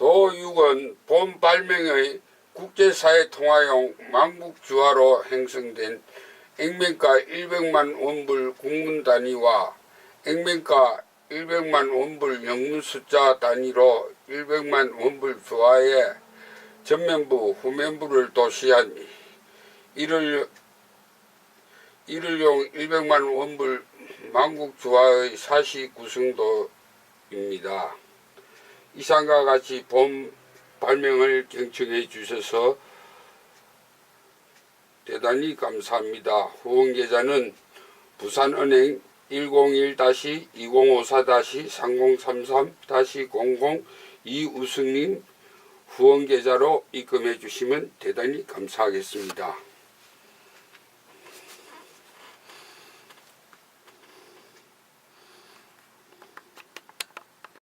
도6은 본 발명의 국제사회 통화용 망국주화로 행성된 액면가 100만 원불 국문 단위와 액면가 100만 원불 영문 숫자 단위로 100만 원불 주화에 전면부, 후면부를 도시한 이를 이를용 100만 원불 망국주화의 사시 구성도입니다. 이상과 같이 본 발명을 경청해 주셔서 대단히 감사합니다. 후원 계좌는 부산은행 101-2054-3033-00 이우승님 후원 계좌로 입금해 주시면 대단히 감사하겠습니다.